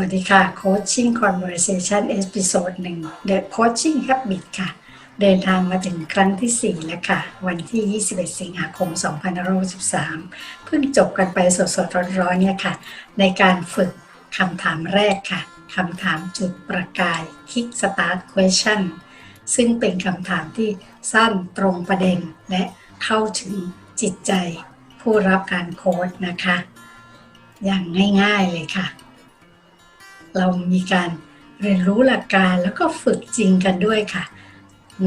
วัสดีค่ะ Coaching Conversation Episode 1 The Coaching Habit ค่ะ เดินทางมาถึงครั้งที่ 4 แล้วค่ะ วันที่ 21 สิงหาคม 2563 เพิ่งจบกันไปสดๆ ร้อนๆเนี่ยค่ะ ในการฝึกคำถามแรกค่ะคำถามจุดประกาย Kick Start Question ซึ่งเป็นคำถามที่สั้นตรงประเด็น และเข้าถึงจิตใจผู้รับการโค้ดนะคะ อย่างง่ายๆเลยค่ะ เรามีการเรียนรู้หลักการแล้วก็ฝึกจริงกันด้วยค่ะ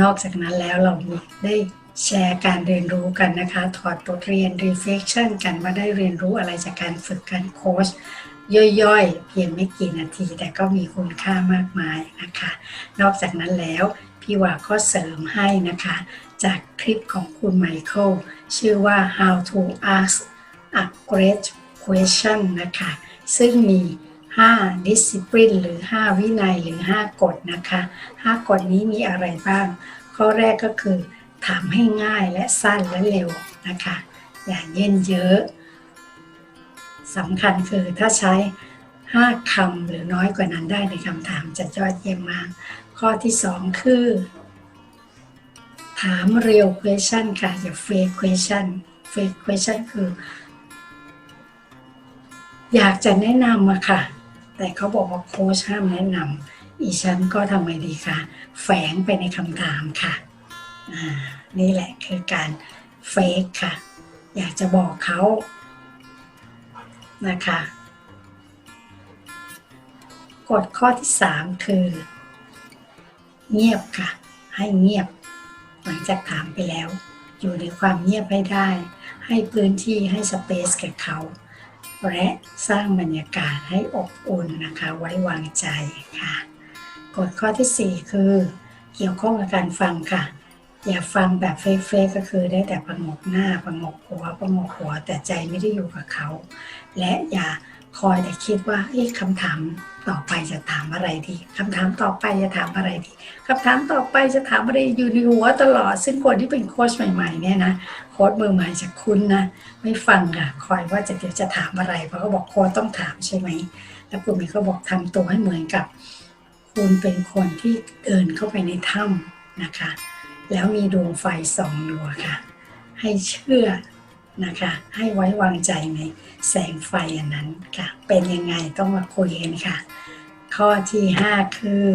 นอกจากนั้นแล้วเรามีได้แชร์การเรียนรู้กันนะคะ ถอดบทเรียน reflection กันว่าได้เรียนรู้อะไรจากการฝึกการโค้ชย่อยๆ เพียงไม่กี่นาที แต่ก็มีคุณค่ามากมายนะคะ นอกจากนั้นแล้ว พี่ว่าก็เสริมให้นะคะ จากคลิปของคุณไมเคิลชื่อว่า how to ask a great question นะคะ ซึ่งมี 5 discipline หรือ 5 วินัยหรือ 5 กฎนะคะ 5 กฎนี้มีอะไรบ้าง ข้อแรกก็คือ ถามให้ง่ายและสั้นและเร็วนะคะ อย่าเย็นเยอะสำคัญคือถ้าใช้ 5 คำหรือน้อยกว่านั้นได้ในคำถามจะยอดเยี่ยมมาก ข้อที่ 2 คือ ถาม real question ค่ะ อย่า fake question fake question คือ อยากจะแนะนำอะค่ะ แต่เขาบอกว่าโค้ชห้ามแนะนำอีฉันก็ทำไงดีคะแฝงไปในคำถามค่ะอ่านี่แหละคือการเฟกค่ะ อยากจะบอกเขานะคะกฎข้อที่ 3 คือ เงียบค่ะ ให้เงียบ หลังจากถามไปแล้ว อยู่ในความเงียบให้ได้ ให้พื้นที่ให้สเปซแกับเขา และสร้างบรรยากาศให้อบอุ่นนะคะไว้วางใจค่ะกฎข้อที่ 4 คือ เกี่ยวข้องกับการฟังค่ะ อย่าฟังแบบเฟกๆก็คือได้แต่ประงกหน้าประงกหัวประงกหัวแต่ใจไม่ได้อยู่กับเขา และอย่า คอยแต่คิดว่าเอ๊ะคำถามต่อไปจะถามอะไรดีคำถามต่อไปจะถามอะไรดีคำถามต่อไปจะถามอะไรอยู่ในหัวตลอด ซึ่งคนที่เป็นโค้ชใหม่ๆเนี่ยนะโค้ชมือใหม่จะคุ้นนะไม่ฟังค่ะคอยว่าจะเดี๋ยวจะถามอะไรเพราะเขาบอกโค้ชต้องถามใช่ไหมแล้วคุณมีเขาบอกทำตัวให้เหมือนกับ คุณเป็นคนที่เดินเข้าไปในถ้ำนะคะ แล้วมีดวงไฟสองดวงค่ะ ให้เชื่อ นะคะ ให้ไว้วางใจในแสงไฟอันนั้นค่ะ เป็นยังไงต้องมาคุยกันค่ะ ข้อที่ 5 คือ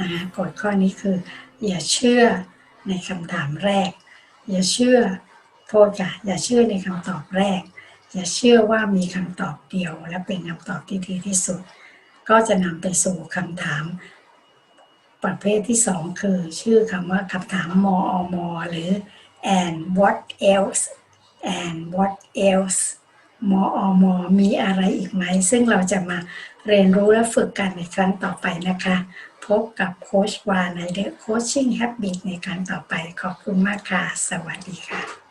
นะคะกฎข้อนี้คือ อย่าเชื่อในคำถามแรก อย่าเชื่อโทษค่ะอย่าเชื่อในคำตอบแรก อย่าเชื่อว่ามีคำตอบเดียว และเป็นคำตอบที่ดีที่สุด ก็จะนำไปสู่คำถามประเภทที่ 2 คือชื่อคำว่าคำถามมอมหรือ and what else and what else มอมมีอะไรอีกไหม ซึ่งเราจะมาเรียนรู้และฝึกกันในครั้งต่อไปนะคะ พบกับโค้ชวาใน The Coaching Habit ในครั้งต่อไป ขอบคุณมากค่ะ สวัสดีค่ะ